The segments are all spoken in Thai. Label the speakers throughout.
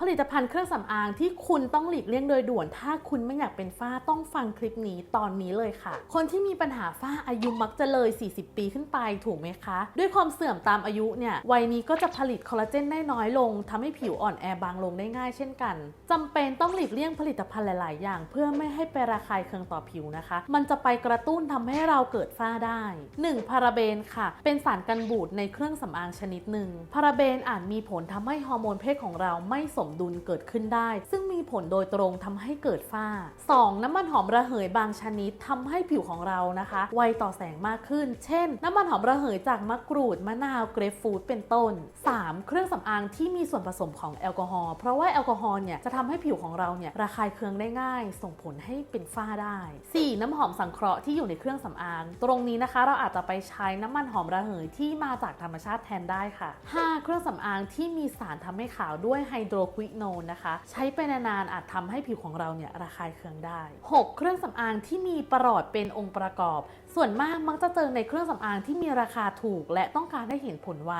Speaker 1: ผลิตภัณฑ์เครื่องสำอางที่คุณต้องหลีกเลี่ยงโดยด่วน ถ้าคุณไม่อยากเป็นฝ้าต้องฟังคลิปนี้ตอนนี้เลยค่ะ คนที่มีปัญหาฝ้าอายุมักจะเลย 40 ปีขึ้นไปถูกไหมคะ ด้วยความเสื่อมตามอายุเนี่ยวัยนี้ก็จะผลิตคอลลาเจนได้น้อยลงทำให้ผิวอ่อนแอบางลงได้ง่ายเช่นกันจำเป็นต้องหลีกเลี่ยงผลิตภัณฑ์หลาย ๆ อย่าง เพื่อไม่ให้ไประคายเคืองต่อผิวนะคะ มันจะไปกระตุ้นทำให้เราเกิดฝ้าได้ 1. พาราเบนค่ะ เป็นสารกันบูดในเครื่องสำอางชนิดหนึ่งพาราเบนอาจมีผลทำให้ฮอร์โมนเพศของเราไม่สมดุลเกิดขึ้นได้ ซึ่งมีผลโดยตรงทำให้เกิดฝ้า 2. น้ำมันหอมระเหยบางชนิดทำให้ผิวของเรานะคะ ไวต่อแสงมากขึ้น เช่น น้ำมันหอมระเหยจากมะกรูดมะนาวเกรฟฟรูตเป็นต้น 3. เครื่องสำอางที่มีส่วนผสมของแอลกอฮอล์เพราะว่าแอลกอฮอล์เนี่ยจะทำให้ผิวของเราเนี่ยระคายเคืองได้ง่าย ส่งผลให้เป็นฝ้าได้ 4. น้ำหอมสังเคราะห์ที่อยู่ในเครื่องสำอาง ตรงนี้นะคะ เราอาจจะไปใช้น้ำมันหอมระเหยที่มาจากธรรมชาติแทนได้ค่ะ 5. เครื่องสำอางที่มีสารทำให้ขาวด้วยไฮโดรควิโนนนะคะ ใช้ไปนานๆอาจทำให้ผิวของเราเนี่ยระคายเคืองได้ 6. เครื่องสำอางที่มีประหลอดเป็นองค์ประกอบ ส่วนมากมักจะเจอในเครื่องสำอางที่มีราคาถูก และต้องการให้เห็นผลไว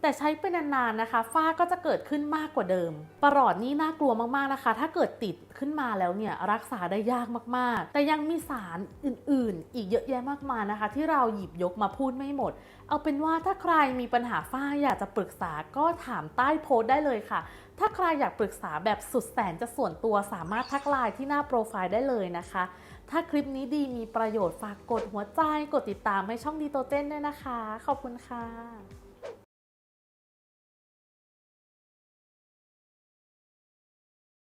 Speaker 1: แต่ใช้ไปนานๆนะคะ ฝ้าก็จะเกิดขึ้นมากกว่าเดิม ประหลอดนี่น่ากลัวมากๆนะคะ ถ้าเกิดติดขึ้นมาแล้วเนี่ยรักษาได้ยากมากๆ แต่ยังมีสารอื่นๆ อีกเยอะแยะมากมายนะคะ ที่เราหยิบยกมาพูดไม่หมด เอาเป็นว่าถ้าใครมีปัญหาฝ้าอยากจะปรึกษาก็ถามใต้โพสต์ได้เลยค่ะ ถ้าใครอยากปรึกษาแบบสุดแสนจะส่วนตัวสามารถทักไลน์ที่หน้าโปรไฟล์ได้เลยนะคะ ถ้าคลิปนี้ดีมีประโยชน์ฝากกดหัวใจ กดติดตามให้ช่องดีโตเจนด้วยนะคะ ขอบคุณค่ะ